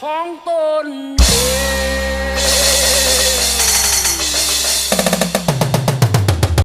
ของตนเอง